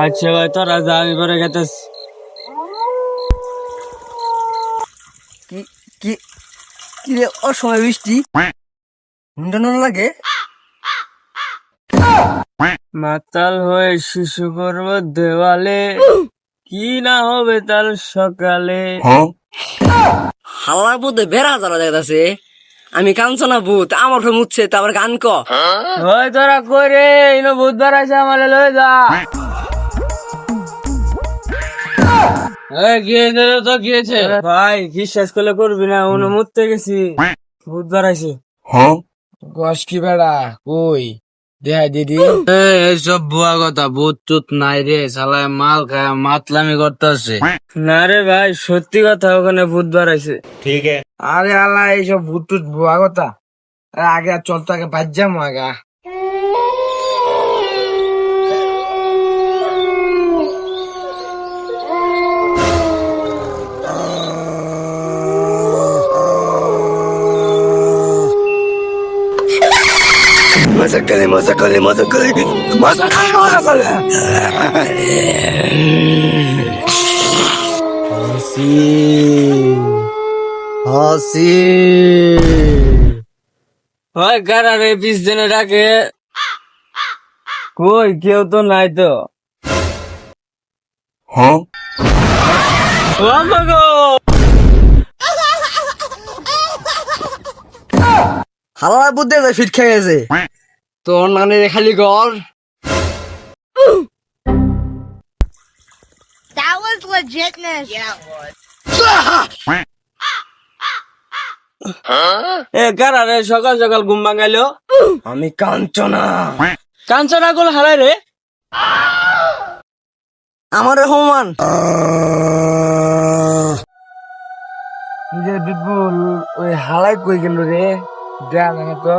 আচ্ছা ভাই তোরা যা আমি পরে গেতেছি কি কি কি রে অসময় বৃষ্টি? হুন্ডানো লাগে? মাতাল হয়ে শিশু করব দেওয়ালে। কি না হবে তার সকালে? হাল্লার বুধে বেড়া জ্বালা দেখতেছে। আমি কাঞ্চনা ভূত আমার ফে মুচ্ছে তারপর গান ক। ওই তোরা করে বুধবার আছে আমারে লয়ে যা। গিয়েছে রে তো গিয়েছে ভাই বিশ্বাস করলে করবি না গেছি কি বেড়া? কই দেহাই দিদি। এইসব বুয়া কথা ভূত নাই রে শালায় মাল খায় মাতলামি করতেছে না রে ভাই সত্যি কথা ওখানে বুধবার আছে আরে আল্লাহ এইসব ভূত টুত বুয়া কথা। আগে আর চল তো আগে বাজ যাব আগা মজাকালে মজাকালে মজাকালে মজাকালে মজাকালে। হাসি হাসি ওই কারা রে বিশ দিনে ডাকে? কই কেউ তো নাই তো। ও আমাগো! বুদ্ধে ফিট খেয়ে গেছে। তোর নানি খালি গর That was legitness. Yeah. এ কারা রে? সকাল সকাল ঘুম ভাঙাইলো? আমি কাঞ্চনা। কাঞ্চনা গোল হারাই রে। আমার রহমান যে বিপুল ওই হালাই কই গেল রে? দেয়া জানে তো।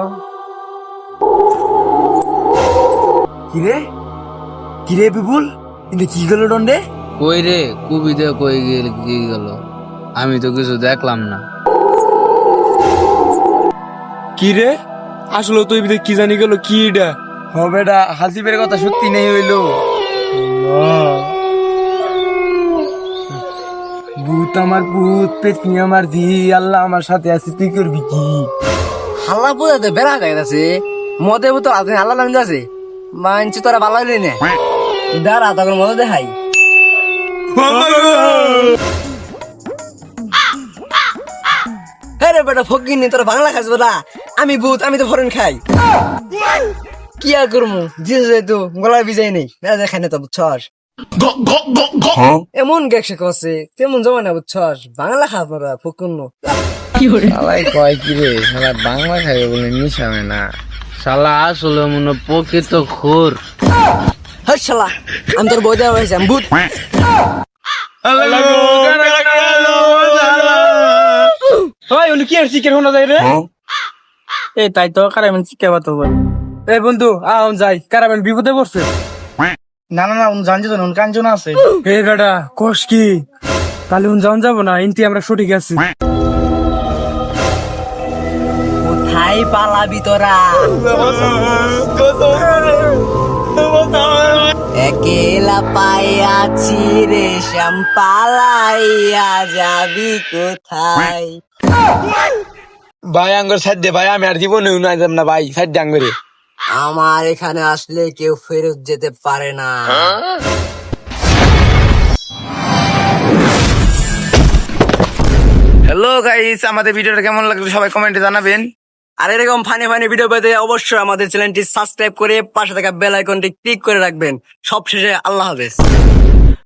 কিরে? কিরে বিপুল? কিন্তু কি গেল দণ্ডে কই রে কুবিতে কই গেল কি গেল? আমি তো কিছু দেখলাম না। কি রে আসলে তুই বিদে কি জানি গেল কি এটা? হবে না হাসিবের কথা সত্যি নেই হইল। ভূত আমার ভূত পেতনি আমার দি আল্লাহ আমার সাথে আছে তুই করবি কি? হাল্লা বুঝাতে বেড়া যাইতাছে মদে বোতল আপনি হাল্লা নাম যাচ্ছে মানছি তোরা ভালো লাগলি না। দাঁড়া তখন মজা দেখাই। হ্যাঁ রে বেটা ফকির নি তোরা বাংলা খাস বেটা। আমি ভূত আমি তো ফরেন খাই। কি আর করব জিনিস যেহেতু গলায় বিজাই নেই। না দেখাই না তো বুঝছস? এমন গেকশে করছে তেমন জমা না বুঝছস? বাংলা খাস তোরা ফকুন শালাই কয় কি রে? বাংলা খাইবে বলে নিশা না। শালা আসলে মনে প্রকৃত খোর। হ্যাঁ শালা আমি তোর বই দেওয়া হয়েছে ভূত। ওই উনি কি আর শিখে শোনা যায় রে? এই তাই তো কারামেন শিখে বাতো এই বন্ধু আউন যাই। কারামেন বিপদে পড়ছে। না না না উনি জানছি তো উনি কাঞ্চনা আছে। এই বেটা কষ কি? তাহলে উন যাওন যাব না ইনতি আমরা সঠিক আছি। কোথায় পালাবি তোরা। একেলা পাইয়াছি রে শ্যাম পালাইয়া যাবি কোথায়? ভাই আঙ্গর সাইড দে ভাই আমি আর জীবনে নাই যাব না ভাই সাইড আঙ্গরে। আমার এখানে আসলে কেউ ফেরত যেতে পারে না। হ্যালো গাইস আমাদের ভিডিওটা কেমন লাগল সবাই কমেন্টে জানাবেন। আর এরকম ফানি ফানি ভিডিও পেতে অবশ্যই আমাদের চ্যানেলটি সাবস্ক্রাইব করে পাশে থাকা বেল আইকনটি ক্লিক করে রাখবেন। সবশেষে আল্লাহ হাফেজ।